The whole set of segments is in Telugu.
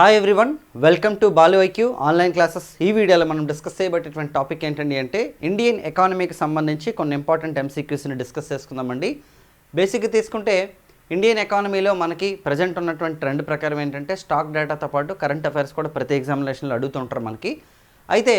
Hi everyone welcome to Balu IQ online classes ఈ వీడియోలో మనం డిస్కస్ చేయబట్టేటువంటి టాపిక్ ఏంటండి అంటే ఇండియన్ ఎకానమీకి సంబంధించి కొన్ని ఇంపార్టెంట్ ఎంసీక్యూస్ని డిస్కస్ చేసుకుందామండి. బేసిక్గా తీసుకుంటే ఇండియన్ ఎకానమీలో మనకి ప్రజెంట్ ఉన్నటువంటి ట్రెండ్ ప్రకారం ఏంటంటే స్టాక్ డేటాతో పాటు కరెంట్ అఫైర్స్ కూడా ప్రతి ఎగ్జామినేషన్లో అడుగుతుంటారు మనకి. అయితే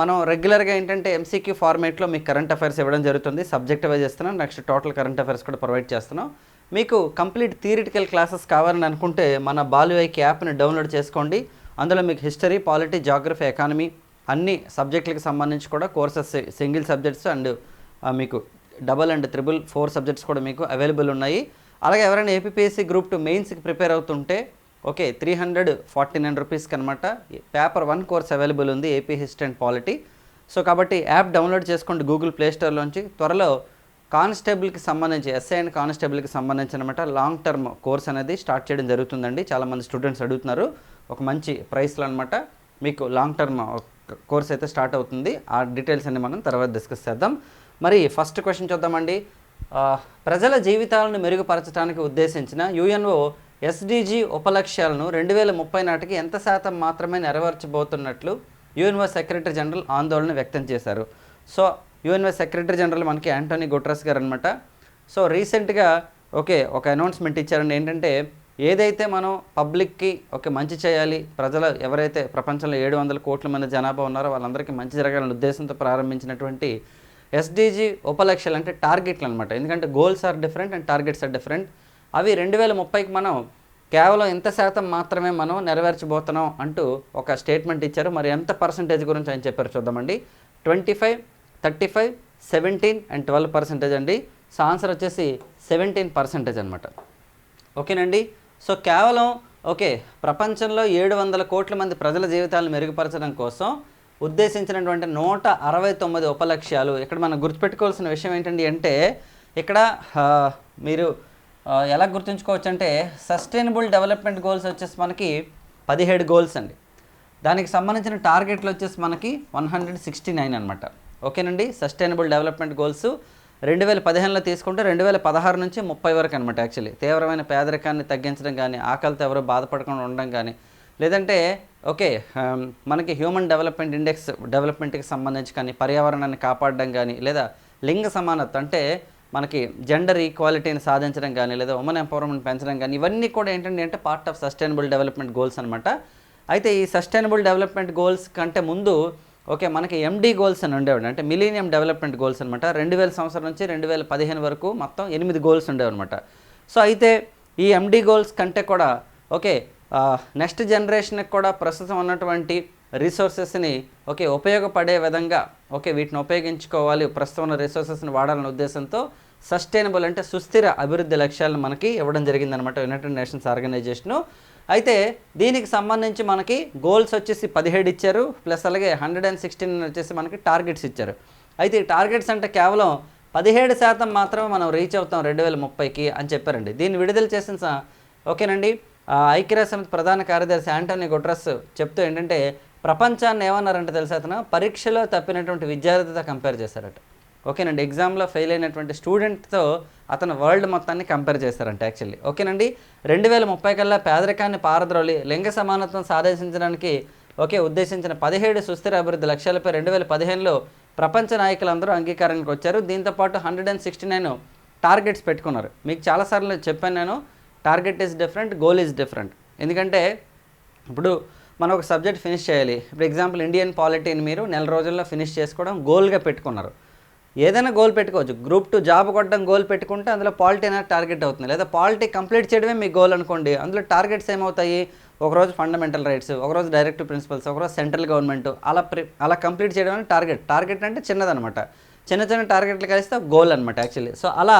మనం రెగ్యులర్గా ఏంటంటే ఎంసీక్యూ ఫార్మేట్లో మీకు కరెంట్ అఫైర్స్ ఇవ్వడం జరుగుతుంది. సబ్జెక్ట్ వైజ్ చేస్తున్నాం. నెక్స్ట్ టోటల్ కరెంట్ అఫైర్స్ కూడా ప్రొవైడ్ చేస్తున్నాం. మీకు కంప్లీట్ థియరిటికల్ క్లాసెస్ కావాలని అనుకుంటే మన బాలు యాప్ని డౌన్లోడ్ చేసుకోండి. అందులో మీకు హిస్టరీ పాలిటీ జాగ్రఫీ ఎకానమీ అన్ని సబ్జెక్టులకు సంబంధించి కూడా కోర్సెస్ సింగిల్ సబ్జెక్ట్స్ అండ్ మీకు double and triple four subjects కూడా మీకు అవైలబుల్ ఉన్నాయి. అలాగే ఎవరైనా ఏపీపీఎస్సీ గ్రూప్ టూ మెయిన్స్కి ప్రిపేర్ అవుతుంటే okay three hundred forty nine రూపీస్కి అనమాట పేపర్ వన్ కోర్స్ అవైలబుల్ ఉంది AP history and polity. So కాబట్టి యాప్ డౌన్లోడ్ చేసుకోండి గూగుల్ ప్లేస్టోర్లోంచి త్వరలో కానిస్టేబుల్కి సంబంధించి ఎస్ఐ అండ్ కానిస్టేబుల్కి సంబంధించి అనమాట లాంగ్ టర్మ్ కోర్స్ అనేది స్టార్ట్ చేయడం జరుగుతుందండి. చాలామంది స్టూడెంట్స్ అడుగుతున్నారు. ఒక మంచి ప్రైస్లో అనమాట మీకు లాంగ్ టర్మ్ కోర్స్ అయితే స్టార్ట్ అవుతుంది. ఆ డీటెయిల్స్ అన్ని మనం తర్వాత డిస్కస్ చేద్దాం. మరి ఫస్ట్ క్వశ్చన్ చూద్దామండి. ప్రజల జీవితాలను మెరుగుపరచడానికి ఉద్దేశించిన యుఎన్ఓ ఎస్డిజి ఉపలక్ష్యాలను రెండు వేల ముప్పై నాటికి ఎంత శాతం మాత్రమే నెరవేర్చబోతున్నట్లు యుఎన్ఓ సెక్రటరీ జనరల్ ఆందోళన వ్యక్తం చేశారు. సో యుఎన్ఓ సెక్రటరీ జనరల్ మనకి యాంటోనీ గుట్రస్ గారు అనమాట సో రీసెంట్గా ఓకే ఒక అనౌన్స్మెంట్ ఇచ్చారండి. ఏంటంటే ఏదైతే మనం పబ్లిక్కి ఓకే మంచి చేయాలి ప్రజలు ఎవరైతే ప్రపంచంలో ఏడు వందల కోట్ల మంది జనాభా ఉన్నారో వాళ్ళందరికీ మంచి జరగాలనే ఉద్దేశంతో ప్రారంభించినటువంటి ఎస్డీజీ ఉపలక్ష్యాలు అంటే టార్గెట్లు అనమాట ఎందుకంటే goals are different and targets are different. అవి రెండు వేల ముప్పైకి మనం కేవలం ఎంత శాతం మాత్రమే మనం నెరవేర్చబోతున్నాం అంటూ ఒక స్టేట్మెంట్ ఇచ్చారు. మరి ఎంత పర్సంటేజ్ గురించి ఆయన చెప్పారు చూద్దామండి. Twenty five thirty five seventeen and twelve percentage అండి. సో ఆన్సర్ వచ్చేసి సెవెంటీన్ పర్సెంటేజ్ అనమాట ఓకేనండి? సో కేవలం ఓకే ప్రపంచంలో ఏడు వందల కోట్ల మంది ప్రజల జీవితాలను మెరుగుపరచడం కోసం ఉద్దేశించినటువంటి నూట అరవై తొమ్మిది ఉపలక్ష్యాలు. ఇక్కడ మనం గుర్తుపెట్టుకోవాల్సిన విషయం ఏంటండి అంటే ఇక్కడ మీరు ఎలా గుర్తుంచుకోవచ్చు అంటే సస్టైనబుల్ డెవలప్మెంట్ గోల్స్ వచ్చేసి మనకి పదిహేడు గోల్స్ అండి. దానికి సంబంధించిన టార్గెట్లు వచ్చేసి మనకి వన్ హండ్రెడ్ సిక్స్టీ నైన్ అనమాట ఓకేనండి. సస్టైనబుల్ డెవలప్మెంట్ గోల్స్ రెండు వేల పదిహేనులో తీసుకుంటే రెండు వేల పదహారు నుంచి ముప్పై వరకు అనమాట యాక్చువల్లీ. తీవ్రమైన పేదరికాన్ని తగ్గించడం కానీ ఆకలితో ఎవరు బాధపడకుండా ఉండడం కానీ లేదంటే ఓకే మనకి హ్యూమన్ డెవలప్మెంట్ ఇండెక్స్ డెవలప్మెంట్కి సంబంధించి కానీ పర్యావరణాన్ని కాపాడడం కానీ లేదా లింగ సమానత్వం అంటే మనకి జెండర్ ఈక్వాలిటీని సాధించడం కానీ లేదా ఉమెన్ ఎంపవర్మెంట్ పెంచడం కానీ ఇవన్నీ కూడా ఏంటంటే అంటే part of sustainable development goals అనమాట అయితే ఈ సస్టైనబుల్ డెవలప్మెంట్ గోల్స్ కంటే ముందు ఓకే మనకి ఎండి గోల్స్ అని ఉండేవాడు. అంటే మిలీనియం డెవలప్మెంట్ గోల్స్ అనమాట రెండు వేల సంవత్సరం నుంచి రెండు వేల పదిహేను వరకు మొత్తం ఎనిమిది గోల్స్ ఉండేవన్నమాట. సో అయితే ఈ ఎండి గోల్స్ కంటే కూడా ఓకే నెక్స్ట్ జనరేషన్కి కూడా ప్రస్తుతం ఉన్నటువంటి రిసోర్సెస్ని ఓకే ఉపయోగపడే విధంగా ఓకే వీటిని ఉపయోగించుకోవాలి ప్రస్తుతం ఉన్న రిసోర్సెస్ని వాడాలనే ఉద్దేశంతో సస్టైనబుల్ అంటే సుస్థిర అభివృద్ధి లక్ష్యాలను మనకి ఇవ్వడం జరిగిందనమాట యునైటెడ్ నేషన్స్ ఆర్గనైజేషను. అయితే దీనికి సంబంధించి మనకి గోల్స్ వచ్చేసి పదిహేడు ఇచ్చారు ప్లస్ అలాగే హండ్రెడ్ అండ్ సిక్స్టీన్ వచ్చేసి మనకి టార్గెట్స్ ఇచ్చారు. అయితే ఈ టార్గెట్స్ అంటే కేవలం పదిహేడు శాతం మాత్రమే మనం రీచ్ అవుతాం రెండు వేల ముప్పైకి అని చెప్పారండి. దీన్ని విడుదల చేసిన స- ఓకేనండి. ఐక్యరాజ్యసమితి ప్రధాన కార్యదర్శి యాంటోనీ గుట్రస్ చెప్తూ ఏంటంటే ప్రపంచాన్ని ఏమన్నారంటే తెలుసా అతను? పరీక్షలో తప్పినటువంటి విద్యార్థితో కంపేర్ చేశారట. ఓకేనండి ఎగ్జామ్లో ఫెయిల్ అయినటువంటి స్టూడెంట్తో అతను వరల్డ్ మొత్తాన్ని కంపేర్ చేశారంట యాక్చువల్లీ ఓకేనండి రెండు వేల ముప్పై కల్లా పేదరికాన్ని పారద్రోలి లింగ సమానత్వం సాధించడానికి ఓకే ఉద్దేశించిన పదిహేడు సుస్థిర అభివృద్ధి లక్ష్యాలపై రెండు వేల పదిహేనులో ప్రపంచ నాయకులందరూ అంగీకారానికి వచ్చారు. దీంతోపాటు hundred and sixty nine targets పెట్టుకున్నారు. మీకు చాలాసార్లు చెప్పాను నేను target is different goal is different ఎందుకంటే ఇప్పుడు మనం ఒక సబ్జెక్ట్ ఫినిష్ చేయాలి. ఇప్పుడు ఎగ్జాంపుల్ ఇండియన్ పాలిటీని మీరు నెల రోజుల్లో ఫినిష్ చేసుకోవడం గోల్గా పెట్టుకున్నారు. ఏదైనా గోల్ పెట్టుకోవచ్చు. గ్రూప్ టూ జాబ్ కొట్టడం గోల్ పెట్టుకుంటే అందులో పాలిటీ అనేది టార్గెట్ అవుతుంది. లేదా పాలిటీ కంప్లీట్ చేయడమే మీ గోల్ అనుకోండి. అందులో టార్గెట్స్ ఏమవుతాయి? ఒకరోజు ఫండమెంటల్ రైట్స్ ఒకరోజు డైరెక్ట్ ప్రిన్సిపల్స్ ఒకరోజు సెంట్రల్ గవర్నమెంట్ అలా ప్రి అలా కంప్లీట్ చేయడం అనేది టార్గెట్ టార్గెట్ అంటే చిన్నదనమాట చిన్న చిన్న టార్గెట్లు కలిస్తే గోల్ అనమాట యాక్చువల్లీ సో అలా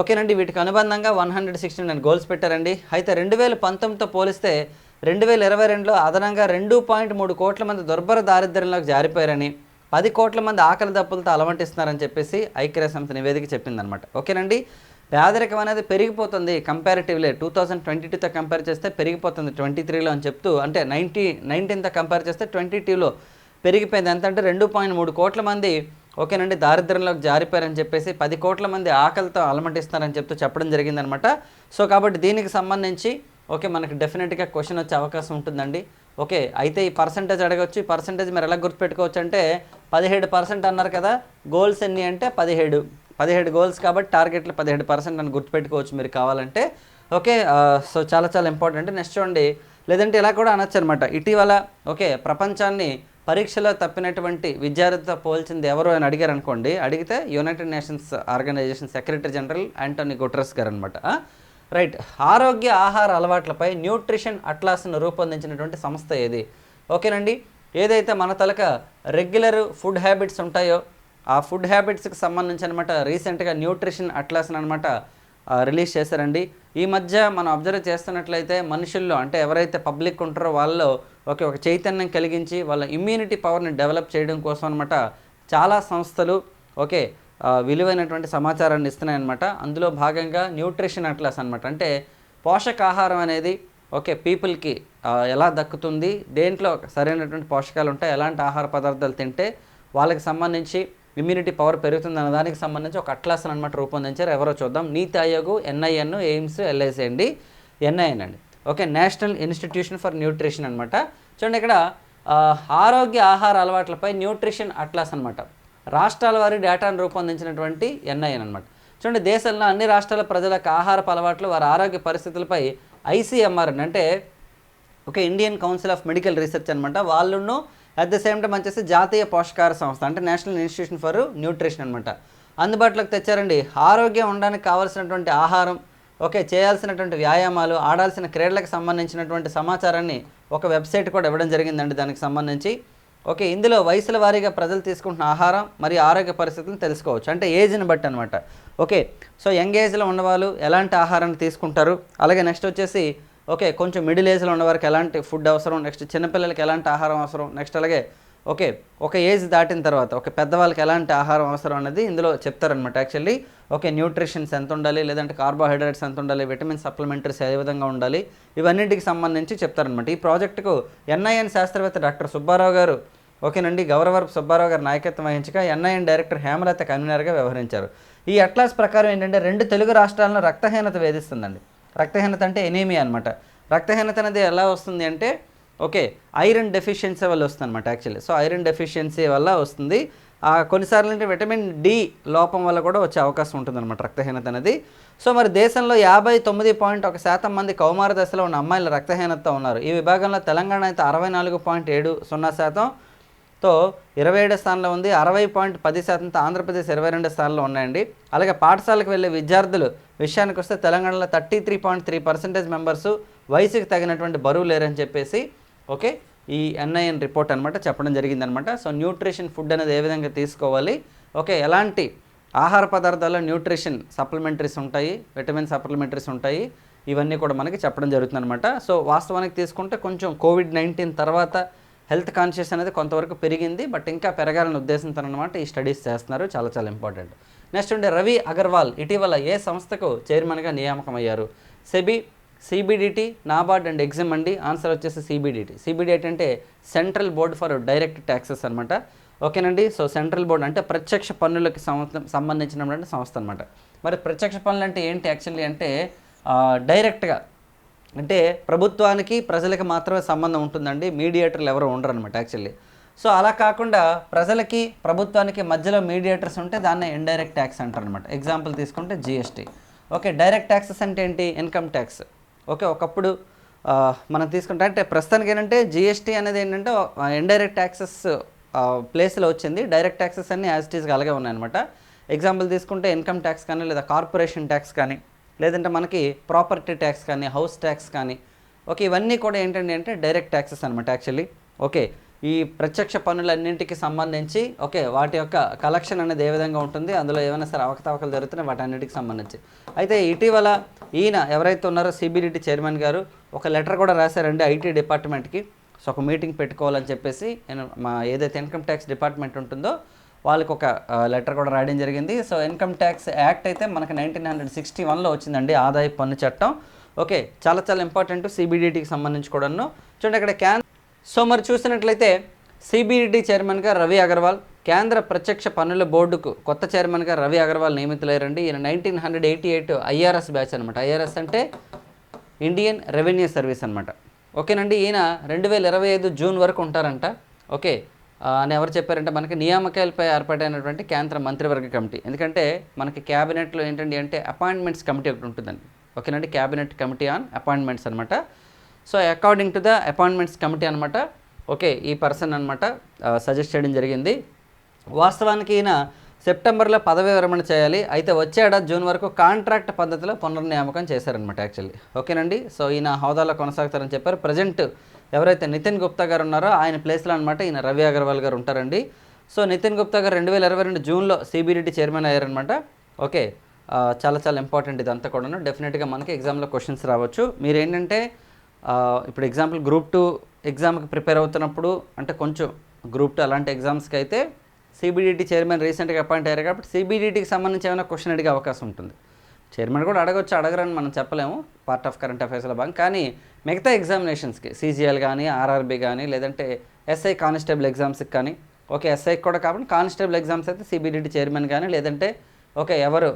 ఓకేనండి. వీటికి అనుబంధంగా one hundred sixty nine goals పెట్టారండి. అయితే రెండు వేల పంతొమ్మిదితో పోలిస్తే రెండు వేల ఇరవై రెండులో అదనంగా రెండు పాయింట్ మూడు కోట్ల మంది దుర్భర దారిద్ర్యంలోకి జారిపోయారని పది కోట్ల మంది ఆకలి దప్పులతో అలవంటిస్తున్నారని చెప్పేసి ఐక్యరాజ్య సంస్థ నివేదిక చెప్పిందనమాట ఓకేనండి? పేదరికం అనేది పెరిగిపోతుంది కంపారిటివ్లీ టూ థౌజండ్ ట్వంటీ టూతో కంపేర్ చేస్తే పెరిగిపోతుంది ట్వంటీ త్రీలో అని చెప్తూ అంటే నైంటీ నైన్టీన్తో కంపేర్ చేస్తే ట్వంటీ టూలో పెరిగిపోయింది. ఎంత అంటే రెండు పాయింట్ మూడు కోట్ల మంది ఓకేనండి దారిద్ర్యంలోకి జారిపోయారని చెప్పేసి పది కోట్ల మంది ఆకలితో అలమటిస్తున్నారని చెప్తూ చెప్పడం జరిగిందనమాట సో కాబట్టి దీనికి సంబంధించి ఓకే మనకి డెఫినెట్గా క్వశ్చన్ వచ్చే అవకాశం ఉంటుందండి. ఓకే అయితే ఈ పర్సంటేజ్ అడగవచ్చు ఈ పర్సంటేజ్ మీరు ఎలా గుర్తుపెట్టుకోవచ్చు అంటే పదిహేడు పర్సెంట్ అన్నారు కదా గోల్స్ ఎన్ని అంటే పదిహేడు. పదిహేడు గోల్స్ కాబట్టి టార్గెట్లు పదిహేడు పర్సెంట్ అని గుర్తుపెట్టుకోవచ్చు మీరు కావాలంటే. ఓకే సో చాలా చాలా ఇంపార్టెంట్. నెక్స్ట్ చూడండి లేదంటే ఇలా కూడా అనొచ్చు అనమాట ఇటీవల ఓకే ప్రపంచాన్ని పరీక్షలో తప్పినటువంటి విద్యార్థితో పోల్చింది ఎవరు అని అడిగారు అనుకోండి అడిగితే United Nations organization secretary general Antonio Guterres గారు అనమాట రైట్. ఆరోగ్య ఆహార అలవాట్లపై న్యూట్రిషన్ అట్లాస్ను రూపొందించినటువంటి సంస్థ ఏది? ఓకేనండి. ఏదైతే మన తలక రెగ్యులర్ ఫుడ్ హ్యాబిట్స్ ఉంటాయో ఆ ఫుడ్ హ్యాబిట్స్కి సంబంధించి అనమాట రీసెంట్గా న్యూట్రిషన్ అట్లాస్ని అనమాట రిలీజ్ చేశారండి. ఈ మధ్య మనం అబ్జర్వ్ చేస్తున్నట్లయితే మనుషుల్లో అంటే ఎవరైతే పబ్లిక్ ఉంటారో వాళ్ళలో ఓకే ఒక చైతన్యం కలిగించి వాళ్ళ ఇమ్యూనిటీ పవర్ని డెవలప్ చేయడం కోసం అనమాట చాలా సంస్థలు ఓకే విలువైనటువంటి సమాచారాన్ని ఇస్తున్నాయన్నమాట. అందులో భాగంగా న్యూట్రిషన్ అట్లాస్ అనమాట అంటే పోషకాహారం అనేది ఓకే పీపుల్కి ఎలా దక్కుతుంది దేంట్లో సరైనటువంటి పోషకాలు ఉంటాయి ఎలాంటి ఆహార పదార్థాలు తింటే వాళ్ళకి సంబంధించి ఇమ్యూనిటీ పవర్ పెరుగుతుంది అన్న దానికి సంబంధించి ఒక అట్లాస్ అనమాట రూపొందించారు. ఎవరో చూద్దాం. Niti Aayog NIN AIIMS LIC అండి. ఎన్ఐఎన్ అండి. Okay national institution for nutrition అనమాట చూడండి ఇక్కడ ఆరోగ్య ఆహార అలవాట్లపై న్యూట్రిషన్ అట్లాస్ అనమాట రాష్ట్రాల వారి డేటాను రూపొందించినటువంటి ఎన్ఐఎన్ అనమాట చూడండి దేశంలో అన్ని రాష్ట్రాల ప్రజలకు ఆహారపు అలవాట్లు వారి ఆరోగ్య పరిస్థితులపై ఐసీఎంఆర్ అంటే ఒక Indian council of medical research అనమాట వాళ్ళును అట్ ద సేమ్ టైం వచ్చేసి జాతీయ పోషకాహార సంస్థ అంటే నేషనల్ ఇన్స్టిట్యూషన్ ఫర్ న్యూట్రిషన్ అనమాట అందుబాటులోకి తెచ్చారండి. ఆరోగ్యం ఉండడానికి కావాల్సినటువంటి ఆహారం ఓకే చేయాల్సినటువంటి వ్యాయామాలు ఆడాల్సిన క్రీడలకు సంబంధించినటువంటి సమాచారాన్ని ఒక వెబ్సైట్ కూడా ఇవ్వడం జరిగిందండి. దానికి సంబంధించి ఓకే ఇందులో వయసుల వారీగా ప్రజలు తీసుకుంటున్న ఆహారం మరియు ఆరోగ్య పరిస్థితులను తెలుసుకోవచ్చు. అంటే ఏజ్ని బట్టి అనమాట ఓకే సో యంగ్ ఏజ్లో ఉన్నవాళ్ళు ఎలాంటి ఆహారాన్ని తీసుకుంటారు? అలాగే నెక్స్ట్ వచ్చేసి ఓకే కొంచెం మిడిల్ ఏజ్లో ఉన్నవారికి ఎలాంటి ఫుడ్ అవసరం? నెక్స్ట్ చిన్నపిల్లలకి ఎలాంటి ఆహారం అవసరం? నెక్స్ట్ అలాగే ఓకే ఒక ఏజ్ దాటిన తర్వాత ఒక పెద్దవాళ్ళకి ఎలాంటి ఆహారం అవసరం అనేది ఇందులో చెప్తారనమాట యాక్చువల్లీ. ఓకే న్యూట్రిషన్స్ ఎంత ఉండాలి? లేదంటే కార్బోహైడ్రేట్స్ ఎంత ఉండాలి? విటమిన్ సప్లిమెంటరీస్ ఏ విధంగా ఉండాలి? ఇవన్నింటికి సంబంధించి చెప్తారనమాట ఈ ప్రాజెక్టుకు ఎన్ఐఎన్ శాస్త్రవేత్త డాక్టర్ సుబ్బారావు గారు ఓకేనండి. గౌరవరపు సుబ్బారావు గారు నాయకత్వం వహించగా ఎన్ఐఎన్ డైరెక్టర్ హేమలత కన్వీనర్గా వ్యవహరించారు. ఈ అట్లాస్ ప్రకారం ఏంటంటే రెండు తెలుగు రాష్ట్రాలను రక్తహీనత వేధిస్తుందండి. రక్తహీనత అంటే ఎనీమియా అనమాట రక్తహీనత అనేది ఎలా వస్తుంది అంటే ఓకే ఐరన్ డెఫిషియన్సీ వల్ల వస్తుంది అనమాట యాక్చువల్లీ. సో ఐరన్ డెఫిషియన్సీ వల్ల వస్తుంది. ఆ కొన్నిసార్లు అంటే విటమిన్ డి లోపం వల్ల కూడా వచ్చే అవకాశం ఉంటుంది అనమాట రక్తహీనత అనేది. సో మరి దేశంలో యాభై తొమ్మిది పాయింట్ ఒక శాతం మంది కౌమార దశలో ఉన్న అమ్మాయిలు రక్తహీనతతో ఉన్నారు. ఈ విభాగంలో తెలంగాణ అయితే అరవై నాలుగు పాయింట్ ఏడు సున్నా శాతం తో ఇరవై ఏడో స్థానంలో ఉంది అరవై పాయింట్ పది శాతంతో ఆంధ్రప్రదేశ్ ఇరవై రెండు స్థానంలో ఉన్నాయండి. అలాగే పాఠశాలకు వెళ్ళే విద్యార్థులు విషయానికి వస్తే తెలంగాణలో thirty three point three percentage members వయసుకి తగినటువంటి బరువు లేరని చెప్పేసి ఓకే ఈ ఎన్ఐఎన్ రిపోర్ట్ అనమాట చెప్పడం జరిగిందనమాట సో న్యూట్రిషన్ ఫుడ్ అనేది ఏ విధంగా తీసుకోవాలి? ఓకే ఎలాంటి ఆహార పదార్థాల్లో న్యూట్రిషన్ సప్లిమెంటరీస్ ఉంటాయి విటమిన్ సప్లిమెంటరీస్ ఉంటాయి ఇవన్నీ కూడా మనకి చెప్పడం జరుగుతుంది అనమాట సో వాస్తవానికి తీసుకుంటే కొంచెం కోవిడ్ నైన్టీన్ తర్వాత హెల్త్ కాన్షియస్ అనేది కొంతవరకు పెరిగింది బట్ ఇంకా పెరగాలని ఉద్దేశంతో అనమాట ఈ స్టడీస్ చేస్తున్నారు. చాలా చాలా ఇంపార్టెంట్. నెక్స్ట్ ఉండే రవి అగర్వాల్ ఇటీవల ఏ సంస్థకు చైర్మన్గా నియామకం అయ్యారు SEBI CBDT NABARD and EXIM అండి. ఆన్సర్ వచ్చేసి సిబిడిటీ. సిబిడిటీ అంటే central board for direct taxes అనమాట ఓకేనండి? సో సెంట్రల్ బోర్డ్ అంటే ప్రత్యక్ష పన్నులకి సంస్థ సంబంధించినటువంటి సంస్థ అనమాట మరి ప్రత్యక్ష పన్నులు అంటే ఏంటి యాక్చువల్లీ అంటే డైరెక్ట్గా అంటే ప్రభుత్వానికి ప్రజలకి మాత్రమే సంబంధం ఉంటుందండి. మీడియేటర్లు ఎవరు ఉండరు అనమాట యాక్చువల్లీ. సో అలా కాకుండా ప్రజలకి ప్రభుత్వానికి మధ్యలో మీడియేటర్స్ ఉంటే దాన్ని ఇండైరెక్ట్ ట్యాక్స్ అంటారు అనమాట ఎగ్జాంపుల్ తీసుకుంటే జిఎస్టీ. ఓకే డైరెక్ట్ ట్యాక్సెస్ అంటే ఏంటి? Income tax. ఓకే ఒకప్పుడు మనం తీసుకుంటే అంటే ప్రస్తుతానికి ఏంటంటే జిఎస్టీ అనేది ఏంటంటే ఇండైరెక్ట్ ట్యాక్సెస్ ప్లేస్లో వచ్చింది. డైరెక్ట్ ట్యాక్సెస్ అన్ని యాజ్ ఇట్ అలాగే ఉన్నాయన్నమాట. ఎగ్జాంపుల్ తీసుకుంటే ఇన్కమ్ ట్యాక్స్ కానీ లేదా కార్పొరేషన్ ట్యాక్స్ కానీ లేదంటే మనకి ప్రాపర్టీ ట్యాక్స్ కానీ హౌస్ ట్యాక్స్ కానీ ఓకే ఇవన్నీ కూడా ఏంటంటే అంటే డైరెక్ట్ ట్యాక్సెస్ అనమాట యాక్చువల్లీ. ఓకే ఈ ప్రత్యక్ష పన్నులన్నింటికి సంబంధించి ఓకే వాటి యొక్క కలెక్షన్ అనేది ఏ విధంగా ఉంటుంది అందులో ఏమైనా సరే అవకతవకలు జరుగుతున్నాయి వాటి అన్నిటికి సంబంధించి. అయితే ఇటీవల ఈయన ఎవరైతే ఉన్నారో సిబిడిటీ చైర్మన్ గారు ఒక లెటర్ కూడా రాశారండి ఐటీ డిపార్ట్మెంట్కి. సో ఒక మీటింగ్ పెట్టుకోవాలని చెప్పేసి నేను మా ఏదైతే ఇన్కమ్ ట్యాక్స్ డిపార్ట్మెంట్ ఉంటుందో వాళ్ళకి ఒక లెటర్ కూడా రాయడం జరిగింది. సో ఇన్కమ్ ట్యాక్స్ యాక్ట్ అయితే మనకి నైన్టీన్ హండ్రెడ్ సిక్స్టీ వన్లో వచ్చిందండి ఆదాయ పన్ను చట్టం. ఓకే చాలా చాలా ఇంపార్టెంట్ సిబిడిటీకి సంబంధించి కూడాను. చూడండి ఇక్కడ క్యాన్ సో మరి చూసినట్లయితే సిబిడిటీ చైర్మన్గా రవి అగర్వాల్ కేంద్ర ప్రత్యక్ష పన్నుల బోర్డుకు కొత్త చైర్మన్గా రవి అగర్వాల్ నియమితులయ్యారండి. ఈయన nineteen hundred eighty eight IRS batch అనమాట ఐఆర్ఎస్ అంటే ఇండియన్ రెవెన్యూ సర్వీస్ అనమాట ఓకేనండి ఈయన రెండు వేల ఇరవై ఐదు జూన్ వరకు ఉంటారంట. ఓకే అని ఎవరు చెప్పారంటే మనకి నియామకాలపై ఏర్పాటైనటువంటి కేంద్ర మంత్రివర్గ కమిటీ. ఎందుకంటే మనకి క్యాబినెట్లో ఏంటండి అంటే అపాయింట్మెంట్స్ కమిటీ ఒకటి ఉంటుందండి. ఓకేనండి? క్యాబినెట్ కమిటీ ఆన్ అపాయింట్మెంట్స్ అనమాట so according to the appointments committee అనమాట ఓకే ఈ పర్సన్ అనమాట సజెస్ట్ చేయడం జరిగింది. వాస్తవానికి ఈయన సెప్టెంబర్లో పదవి విరమణ చేయాలి. అయితే వచ్చే ఏడాది జూన్ వరకు కాంట్రాక్ట్ పద్ధతిలో పునర్నియామకం చేశారనమాట యాక్చువల్లీ ఓకేనండి? సో ఈయన హోదాలో కొనసాగుతారని చెప్పారు. ప్రజెంట్ ఎవరైతే నితిన్ గుప్తా గారు ఉన్నారో ఆయన ప్లేస్లో అనమాట ఈయన రవి అగర్వాల్ గారు ఉంటారండి. సో నితిన్ గుప్తా గారు రెండు వేల ఇరవై రెండు జూన్లో సిబిడిటీ చైర్మన్ అయ్యారనమాట ఓకే చాలా చాలా ఇంపార్టెంట్ ఇదంతా కూడా డెఫినెట్గా మనకి ఎగ్జామ్లో క్వశ్చన్స్ రావచ్చు. మీరు ఏంటంటే ఇప్పుడు ఎగ్జాంపుల్ గ్రూప్ టూ ఎగ్జామ్కి ప్రిపేర్ అవుతున్నప్పుడు అంటే కొంచెం గ్రూప్ టూ అలాంటి ఎగ్జామ్స్కి అయితే సిబిడిటీ చైర్మన్ రీసెంట్గా అపాయింట్ అయ్యారు కాబట్టి సిబిడిటీకి సంబంధించి ఏమైనా క్వశ్చన్ అడిగే అవకాశం ఉంటుంది. చైర్మన్ కూడా అడగొచ్చు అడగరని మనం చెప్పలేము. పార్ట్ ఆఫ్ కరెంట్ అఫైర్స్లో భాగం. కానీ మిగతా ఎగ్జామినేషన్స్కి సీజీఎల్ కానీ ఆర్ఆర్బీ కానీ లేదంటే ఎస్ఐ కానిస్టేబుల్ ఎగ్జామ్స్కి కానీ ఓకే ఎస్ఐకి కూడా కాబట్టి కానిస్టేబుల్ ఎగ్జామ్స్ అయితే సిబిడిటీ చైర్మన్ కానీ లేదంటే ఓకే ఎవరు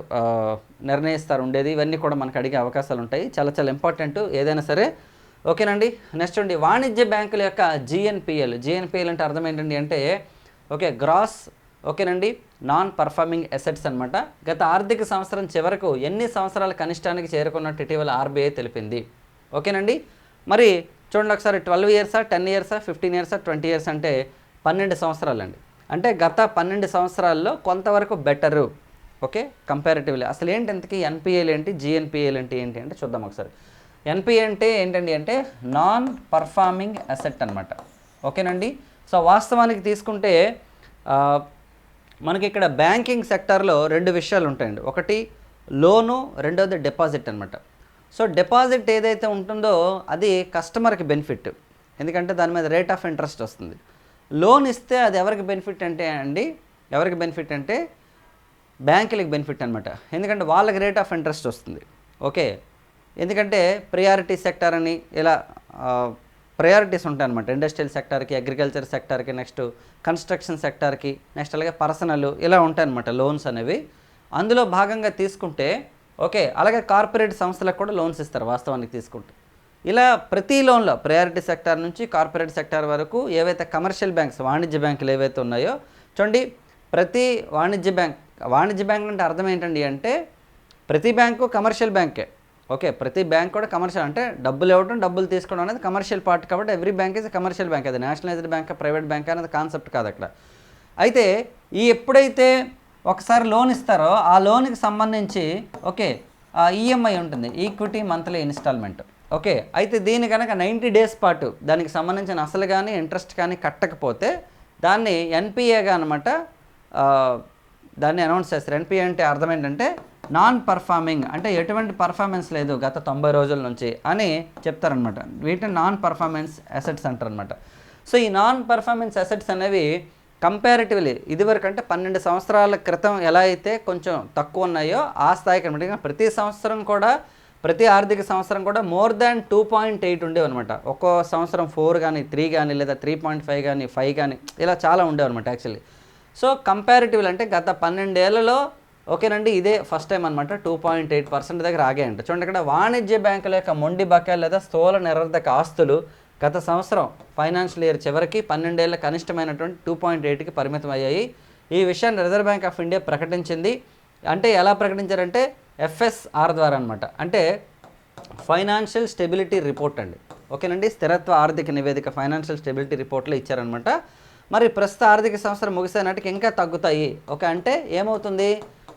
నిర్ణయిస్తారు ఉండేది ఇవన్నీ కూడా మనకు అడిగే అవకాశాలు ఉంటాయి. చాలా చాలా ఇంపార్టెంట్ ఏదైనా సరే ఓకేనండి. నెక్స్ట్ అండి వాణిజ్య బ్యాంకుల యొక్క జిఎన్పిఎల్ జిఎన్పిఎల్ అంటే అర్థం ఏంటండి అంటే ఓకే గ్రాస్ ఓకేనండి. నాన్ పర్ఫార్మింగ్ అసెట్స్ అన్నమాట. గత ఆర్థిక సంవత్సరం చివరకు ఎన్ని సంవత్సరాల కనిష్టానికి చేరుకున్నట్టు ఇటీవల ఆర్బీఐ తెలిపింది. ఓకేనండి. మరి చూడండి ఒకసారి ట్వెల్వ్ ఇయర్సా టెన్ ఇయర్సా ఫిఫ్టీన్ ఇయర్సా ట్వంటీ ఇయర్స్ అంటే పన్నెండు సంవత్సరాలండి. అంటే గత పన్నెండు సంవత్సరాల్లో కొంతవరకు బెటరు. ఓకే కంపారిటివ్లీ అసలు ఏంటి ఇంతకీ ఎన్పిఏలు ఏంటి జిఎన్పిఏలు ఏంటి ఏంటి అంటే చూద్దాం ఒకసారి. ఎన్పిఏ అంటే ఏంటండి అంటే నాన్ పర్ఫార్మింగ్ అసెట్ అనమాట ఓకేనండి. సో వాస్తవానికి తీసుకుంటే మనకి ఇక్కడ బ్యాంకింగ్ సెక్టార్లో రెండు విషయాలు ఉంటాయండి. ఒకటి లోను రెండోది డిపాజిట్ అనమాట సో డిపాజిట్ ఏదైతే ఉంటుందో అది కస్టమర్కి బెనిఫిట్. ఎందుకంటే దాని మీద రేట్ ఆఫ్ ఇంట్రెస్ట్ వస్తుంది. లోన్ ఇస్తే అది ఎవరికి బెనిఫిట్ అంటే అండి ఎవరికి బెనిఫిట్ అంటే బ్యాంకులకి బెనిఫిట్ అనమాట ఎందుకంటే వాళ్ళకి రేట్ ఆఫ్ ఇంట్రెస్ట్ వస్తుంది. ఓకే? ఎందుకంటే ప్రియారిటీ సెక్టర్ అని ఇలా ప్రయారిటీస్ ఉంటాయన్నమాట. ఇండస్ట్రియల్ సెక్టార్కి అగ్రికల్చర్ సెక్టార్కి నెక్స్ట్ కన్స్ట్రక్షన్ సెక్టార్కి నెక్స్ట్ అలాగే పర్సనల్ ఇలా ఉంటాయన్నమాట లోన్స్ అనేవి. అందులో భాగంగా తీసుకుంటే ఓకే అలాగే కార్పొరేట్ సంస్థలకు కూడా లోన్స్ ఇస్తారు వాస్తవానికి తీసుకుంటే. ఇలా ప్రతి లోన్లో ప్రయారిటీ సెక్టార్ నుంచి కార్పొరేట్ సెక్టార్ వరకు ఏవైతే కమర్షియల్ బ్యాంక్స్ వాణిజ్య బ్యాంకులు ఏవైతే ఉన్నాయో చూడండి ప్రతి వాణిజ్య బ్యాంక్ వాణిజ్య బ్యాంక్ అంటే అర్థం ఏంటండి అంటే ప్రతి బ్యాంకు కమర్షియల్ బ్యాంకే. ఓకే ప్రతి బ్యాంక్ కూడా కమర్షియల్ అంటే డబ్బులు ఇవ్వడం డబ్బులు తీసుకోవడం అనేది కమర్షియల్ పార్ట్ కాబట్టి every bank is commercial bank. అది నేషనలైజ్డ్ బ్యాంక్ ప్రైవేట్ బ్యాంక్ అనేది కాన్సెప్ట్ కాదు అక్కడ. అయితే ఈ ఎప్పుడైతే ఒకసారి లోన్ ఇస్తారో ఆ లోన్కి సంబంధించి ఓకే ఈఎంఐ ఉంటుంది ఈక్విటీ మంత్లీ ఇన్స్టాల్మెంట్. ఓకే అయితే దీని కనుక నైంటీ డేస్ పాటు దానికి సంబంధించిన అసలు కానీ ఇంట్రెస్ట్ కానీ కట్టకపోతే దాన్ని ఎన్పిఏగా అనమాట దాన్ని అనౌన్స్ చేస్తారు. ఎన్పిఏ అంటే అర్థం ఏంటంటే నాన్ పర్ఫార్మింగ్ అంటే ఎటువంటి పర్ఫార్మెన్స్ లేదు గత తొంభై రోజుల నుంచి అని చెప్తారనమాట వీటిని నాన్ పర్ఫార్మెన్స్ అసెట్స్ అంటారనమాట సో ఈ నాన్ పర్ఫార్మెన్స్ అసెట్స్ అనేవి కంపారిటివ్లీ ఇదివరకు అంటే పన్నెండు సంవత్సరాల క్రితం ఎలా అయితే కొంచెం తక్కువ ఉన్నాయో ఆ స్థాయికి అనమాట. ప్రతి సంవత్సరం కూడా ప్రతి ఆర్థిక సంవత్సరం కూడా more than two point eight ఉండేవి అనమాట ఒక్కో సంవత్సరం ఫోర్ కానీ త్రీ కానీ లేదా త్రీ పాయింట్ ఫైవ్ కానీ ఫైవ్ కానీ ఇలా చాలా ఉండేవన్నమాట యాక్చువల్లీ. సో కంపారిటివ్లు అంటే గత పన్నెండేళ్ళలో ఓకేనండి ఇదే ఫస్ట్ టైం అనమాట టూ పాయింట్ ఎయిట్ పర్సెంట్ దగ్గర ఆగాయంట. చూడండి ఇక్కడ వాణిజ్య బ్యాంకుల యొక్క మొండి బకాయిలు లేదా స్థూల నిరర్ధక ఆస్తులు గత సంవత్సరం ఫైనాన్షియల్ ఇయర్ చివరికి పన్నెండేళ్ళ కనిష్టమైనటువంటి టూ పాయింట్ ఎయిట్కి పరిమితం అయ్యాయి. ఈ విషయాన్ని రిజర్వ్ బ్యాంక్ ఆఫ్ ఇండియా ప్రకటించింది. అంటే ఎలా ప్రకటించారంటే ఎఫ్ఎస్ఆర్ ద్వారా అనమాట అంటే ఫైనాన్షియల్ స్టెబిలిటీ రిపోర్ట్ అండి. ఓకేనండి స్థిరత్వ ఆర్థిక నివేదిక ఫైనాన్షియల్ స్టెబిలిటీ రిపోర్ట్లో ఇచ్చారనమాట మరి ప్రస్తుత ఆర్థిక సంవత్సరం ముగిసే నాటికి ఇంకా తగ్గుతాయి. ఓకే అంటే ఏమవుతుంది?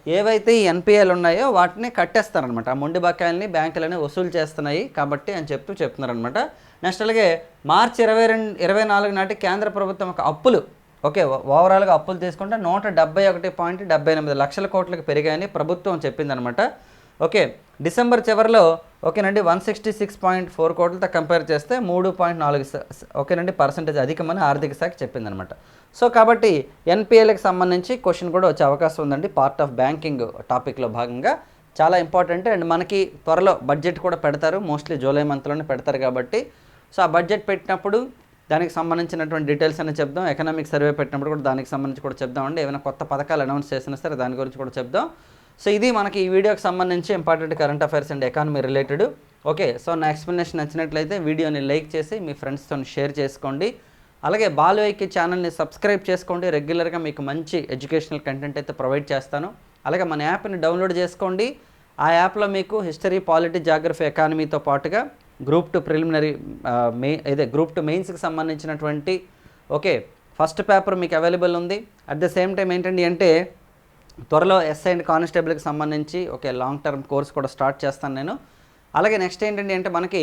ఏవైతే ఈ ఎన్పిఎల్ ఉన్నాయో వాటిని కట్టేస్తారనమాట ఆ మొండి బకాయిల్ని బ్యాంకులని వసూలు చేస్తున్నాయి కాబట్టి అని చెప్తూ చెప్తున్నారనమాట నెక్స్ట్ అలాగే మార్చి ఇరవై రెండు ఇరవై నాలుగు నాటి కేంద్ర ప్రభుత్వం యొక్క అప్పులు ఓకే ఓవరాల్గా అప్పులు తీసుకుంటే నూట డెబ్బై ఒకటి పాయింట్ డెబ్బై ఎనిమిది లక్షల కోట్లకు పెరిగాయని ప్రభుత్వం చెప్పిందనమాట ఓకే డిసెంబర్ చివరిలో ఓకేనండి one sixty six point four కోట్లతో కంపేర్ చేస్తే మూడు పాయింట్ నాలుగు ఓకేనండి పర్సంటేజ్ అధికమని ఆర్థిక శాఖ చెప్పిందనమాట. సో కాబట్టి ఎన్పిఎల్కి సంబంధించి క్వశ్చన్ కూడా వచ్చే అవకాశం ఉందండి. పార్ట్ ఆఫ్ బ్యాంకింగ్ టాపిక్లో భాగంగా. చాలా ఇంపార్టెంట్ అండ్ మనకి త్వరలో బడ్జెట్ కూడా పెడతారు. మోస్ట్లీ జూలై మంత్లోనే పెడతారు కాబట్టి. సో ఆ బడ్జెట్ పెట్టినప్పుడు దానికి సంబంధించినటువంటి డీటెయిల్స్ అనేది చెప్దాం. ఎకనామిక్ సర్వే పెట్టినప్పుడు కూడా దానికి సంబంధించి కూడా చెప్దామండి ఏమైనా కొత్త పథకాలు అనౌన్స్ చేసినా సరే దాని గురించి కూడా చెప్దాం. సో ఇది మనకి ఈ వీడియోకి సంబంధించి important current affairs and economy related. Okay so నా ఎక్స్ప్లెనేషన్ నచ్చినట్లయితే వీడియోని లైక్ చేసి మీ ఫ్రెండ్స్తో షేర్ చేసుకోండి. అలాగే బాలువైకి ఛానల్ని సబ్స్క్రైబ్ చేసుకోండి. రెగ్యులర్గా మీకు మంచి ఎడ్యుకేషనల్ కంటెంట్ అయితే ప్రొవైడ్ చేస్తాను. అలాగే మన యాప్ని డౌన్లోడ్ చేసుకోండి. ఆ యాప్లో మీకు హిస్టరీ పాలిటీ జాగ్రఫీ ఎకానమీతో పాటుగా గ్రూప్ టు ప్రిలిమినరీ మే ఇదే గ్రూప్ టు మెయిన్స్కి సంబంధించినటువంటి ఓకే ఫస్ట్ పేపర్ మీకు అవైలబుల్ ఉంది. అట్ ద సేమ్ టైం ఏంటండి అంటే త్వరలో ఎస్ఐ అండ్ కానిస్టేబుల్కి సంబంధించి ఓకే లాంగ్ టర్మ్ కోర్స్ కూడా స్టార్ట్ చేస్తాను నేను. అలాగే నెక్స్ట్ ఏంటండి అంటే మనకి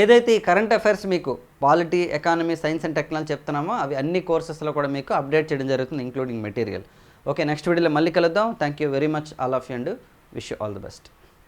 ఏదైతే ఈ కరెంట్ అఫైర్స్ మీకు polity economy science and technology చెప్తున్నామో అవి అన్ని కోర్సెస్లో కూడా మీకు అప్డేట్ చేయడం జరుగుతుంది ఇంక్లూడింగ్ మెటీరియల్ ఓకే నెక్స్ట్ వీడియోలో మళ్ళీ కలుద్దాం. Thank you very much all of you and wish you all the best